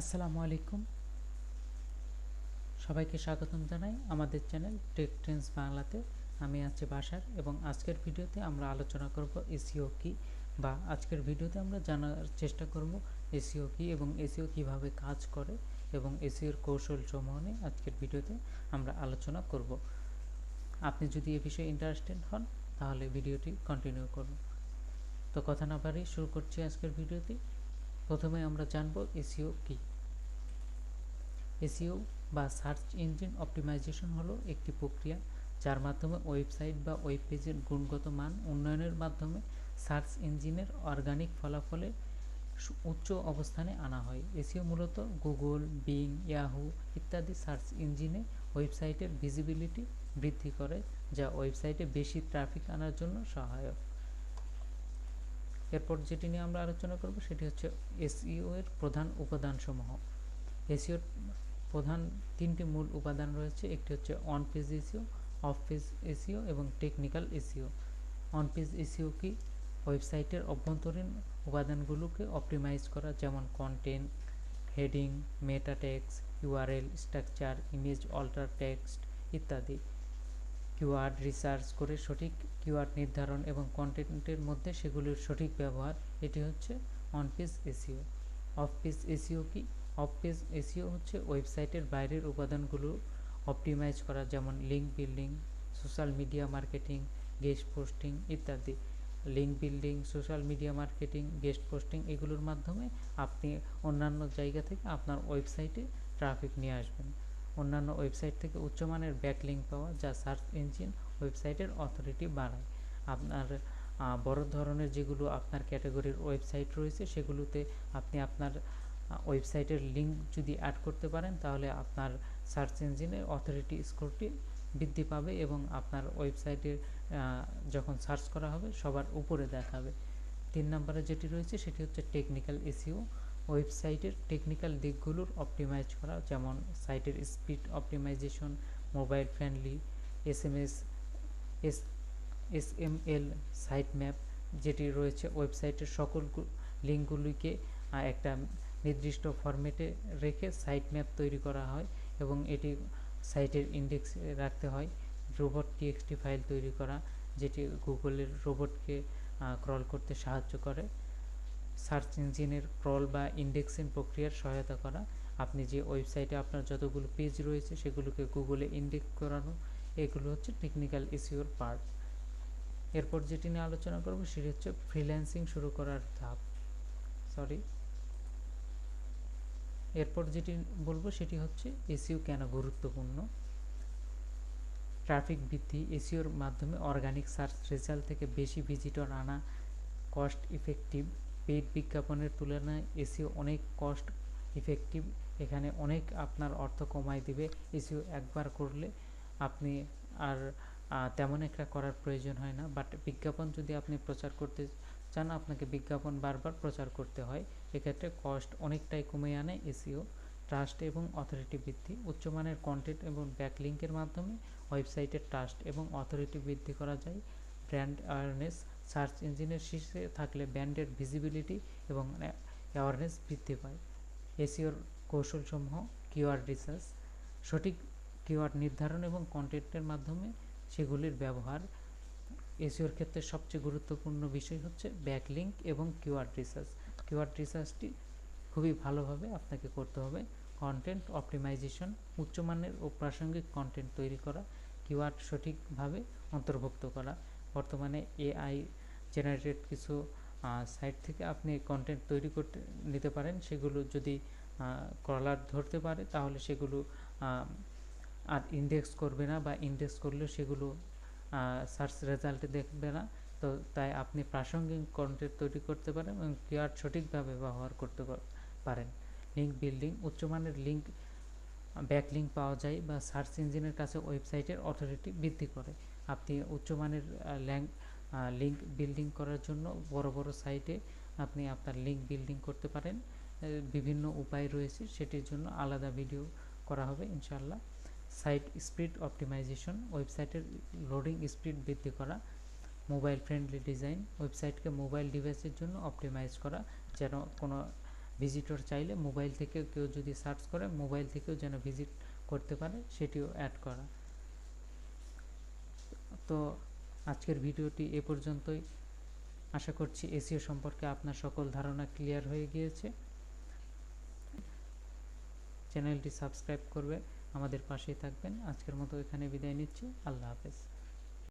আসসালামু আলাইকুম। সবাইকে স্বাগতম জানাই আমাদের চ্যানেল টেক ট্রেন্স বাংলাতে। আমি আছি বাসার এবং আজকের ভিডিওতে আমরা আলোচনা করব এসিও কি বা আজকের ভিডিওতে আমরা জানার চেষ্টা করব এসিও কি এবং এসিও কীভাবে কাজ করে এবং এসিওর কৌশল সমূহ নিয়ে আজকের ভিডিওতে আমরা আলোচনা করব। আপনি যদি এ বিষয়ে ইন্টারেস্টেড হন, তাহলে ভিডিওটি কন্টিনিউ করুন। তো কথা না বাড়িয়ে শুরু করছি আজকের ভিডিওটি প্রথমে আমরা জানব এসিও কি। এসিও বা সার্চ ইঞ্জিন অপটিমাইজেশন হলো একটি প্রক্রিয়া যার মাধ্যমে ওয়েবসাইট বা ওয়েব পেজের গুণগত মান উন্নয়নের মাধ্যমে সার্চ ইঞ্জিনের অর্গানিক ফলাফলে উচ্চ অবস্থানে আনা হয়। এসিও মূলত গুগল, বিং, ইয়াহু ইত্যাদি সার্চ ইঞ্জিনে ওয়েবসাইটের ভিজিবিলিটি বৃদ্ধি করে, যা ওয়েবসাইটে বেশি ট্রাফিক আনার জন্য সহায়ক। এরপর যেটি নিয়ে আমরা আলোচনা করব সেটি হচ্ছে এসইও এর প্রধান উপাদানসমূহ। এসইওর প্রধান তিনটি মূল উপাদান রয়েছে, একটি হচ্ছে on page SEO off page SEO এবং technical SEO on page SEO কি? ওয়েবসাইটের অভ্যন্তরীণ উপাদানগুলোকে অপটিমাইজ করা, যেমন content heading meta tags URL structure image alter text ইত্যাদি। কিওয়ার্ড রিসার্চ করে সঠিক কিওয়ার্ড নির্ধারণ এবং কন্টেন্টের মধ্যে সেগুলির সঠিক ব্যবহার, এটি হচ্ছে on page SEO off page SEO কি? অফ পেজ এসিও হচ্ছে ওয়েবসাইটের বাইরের উপাদানগুলো অপটিমাইজ করা, যেমন link building, social media marketing, guest posting ইত্যাদি। Link building, social media marketing, guest posting এগুলোর মাধ্যমে আপনি অন্যান্য জায়গা থেকে আপনার ওয়েবসাইটে ট্রাফিক নিয়ে আসবেন। অন্যান্য ওয়েবসাইট থেকে উচ্চমানের ব্যাকলিঙ্ক পাওয়া যা সার্চ ইঞ্জিন ওয়েবসাইটের অথরিটি বাড়ায়। আপনার বড় ধরনের যেগুলো আপনার ক্যাটাগরির ওয়েবসাইট রয়েছে, সেগুলোতে আপনি আপনার ওয়েবসাইটের লিঙ্ক যদি অ্যাড করতে পারেন, তাহলে আপনার সার্চ ইঞ্জিনের অথরিটি স্কোরটি বৃদ্ধি পাবে এবং আপনার ওয়েবসাইটের যখন সার্চ করা হবে, সবার উপরে দেখাবে। তিন নম্বরে যেটি রয়েছে, সেটি হচ্ছে টেকনিক্যাল এসিও ওয়েবসাইটের টেকনিক্যাল দিকগুলোর অপটিমাইজ করা, যেমন সাইটের speed optimisation mobile friendly S M S S S M L site map যেটি রয়েছে ওয়েবসাইটের সকল লিঙ্কগুলিকে একটা নির্দিষ্ট ফরম্যাটে রেখে সাইট ম্যাপ তৈরি করা হয় এবং এটি সাইটের ইন্ডেক্স রাখতে হয়। রোবট টিএক্সটি ফাইল তৈরি করা, যেটি গুগলের রোবটকে ক্রল করতে সাহায্য করে। সার্চ ইঞ্জিনের ক্রল বা ইন্ডেক্সিং প্রক্রিয়ার সহায়তা করা। আপনি যে ওয়েবসাইটে আপনার যতগুলো পেজ রয়েছে, সেগুলোকে গুগলে ইন্ডেক্স করানো, এগুলো হচ্ছে টেকনিক্যাল ইস্যুর পার্ট এরপর যেটি নিয়ে আলোচনা করব, সেটি হচ্ছে ফ্রিল্যান্সিং শুরু করার ধাপ। সরি এরপর যেটি বলব, সেটি হচ্ছে এসিও কেন গুরুত্বপূর্ণ? ট্রাফিক বৃদ্ধি এসিওর মাধ্যমে অর্গানিক সার্চ রেজাল্ট থেকে বেশি ভিজিটর আনা কস্ট ইফেক্টিভ পেইড বিজ্ঞাপনের তুলনায় এসিও অনেক কস্ট ইফেক্টিভ এখানে অনেক আপনার অর্থ কমায় দিবে। এসিও একবার করলে আপনি আর তেমন একটা করার প্রয়োজন হয় না। বাট বিজ্ঞাপন যদি আপনি প্রচার করতে চান, আপনাকে বিজ্ঞাপন বারবার প্রচার করতে হয়। এক্ষেত্রে কস্ট অনেকটাই কমে আনে এসিও ট্রাস্ট এবং অথরিটি বৃদ্ধি। উচ্চমানের কন্টেন্ট এবং ব্যাকলিঙ্কের মাধ্যমে ওয়েবসাইটের ট্রাস্ট এবং অথরিটি বৃদ্ধি করা যায়। ব্র্যান্ড অ্যাওয়ারনেস সার্চ ইঞ্জিনের শীর্ষে থাকলে ব্র্যান্ডের ভিজিবিলিটি এবং অ্যাওয়ারনেস বৃদ্ধি পায়। এসিওর কৌশলসমূহ কিওয়ার্ড রিসার্চ, সঠিক কিওয়ার্ড নির্ধারণ এবং কন্টেন্টের মাধ্যমে সেগুলির ব্যবহার। এসিওর ক্ষেত্রে সবচেয়ে গুরুত্বপূর্ণ বিষয় হচ্ছে ব্যাকলিঙ্ক এবং কিওয়ার্ড রিসার্চ। কিওয়ার্ড রিসার্চটি খুবই ভালোভাবে আপনাকে করতে হবে। কন্টেন্ট অপটিমাইজেশন, উচ্চমানের ও প্রাসঙ্গিক কন্টেন্ট তৈরি করা কিওয়ার্ড সঠিকভাবে অন্তর্ভুক্ত করা বর্তমানে এআই জেনারেটেড কিছু সাইট থেকে আপনি কন্টেন্ট তৈরি করতে, নিতে পারেন। সেগুলো যদি ক্রলার ধরতে পারে, তাহলে সেগুলো আর ইন্ডেক্স করবে না বা ইন্ডেক্স করলেও সেগুলো সার্চ রেজাল্টে দেখবে না। তো তাই আপনি প্রাসঙ্গিক কন্টেন্ট তৈরি করতে পারেন এবং কিওয়ার্ড সঠিকভাবে ব্যবহার করতে পারেন। লিঙ্ক বিল্ডিং উচ্চমানের লিঙ্ক ব্যাকলিঙ্ক পাওয়া যায় বা সার্চ ইঞ্জিনের কাছে ওয়েবসাইটের অথরিটি বৃদ্ধি করে। আপনি উচ্চমানের লিঙ্ক বিল্ডিং করার জন্য বড় বড় সাইটে আপনি আপনার লিঙ্ক বিল্ডিং করতে পারেন। বিভিন্ন উপায় রয়েছে, সেটির জন্য আলাদা ভিডিও করা হবে ইনশাল্লাহ সাইট স্পিড অপটিমাইজেশন ওয়েবসাইটের লোডিং স্পিড বৃদ্ধি করা মোবাইল ফ্রেন্ডলি ডিজাইন ওয়েবসাইটকে মোবাইল ডিভাইসের জন্য অপটিমাইজ করা, যেন কোনো ভিজিটর চাইলে মোবাইল থেকে কেউ যদি সার্চ করে মোবাইল থেকেও যেন ভিজিট করতে পারে, সেটিও অ্যাড করা। তো আজকের ভিডিওটি এ পর্যন্তই। আশা করছি এসিও সম্পর্কে আপনার সকল ধারণা ক্লিয়ার হয়ে গিয়েছে। চ্যানেলটি সাবস্ক্রাইব করবে। আমাদের পাশেই থাকবেন। আজকের মতো এখানে বিদায় নিচ্ছি। আল্লাহ হাফেজ।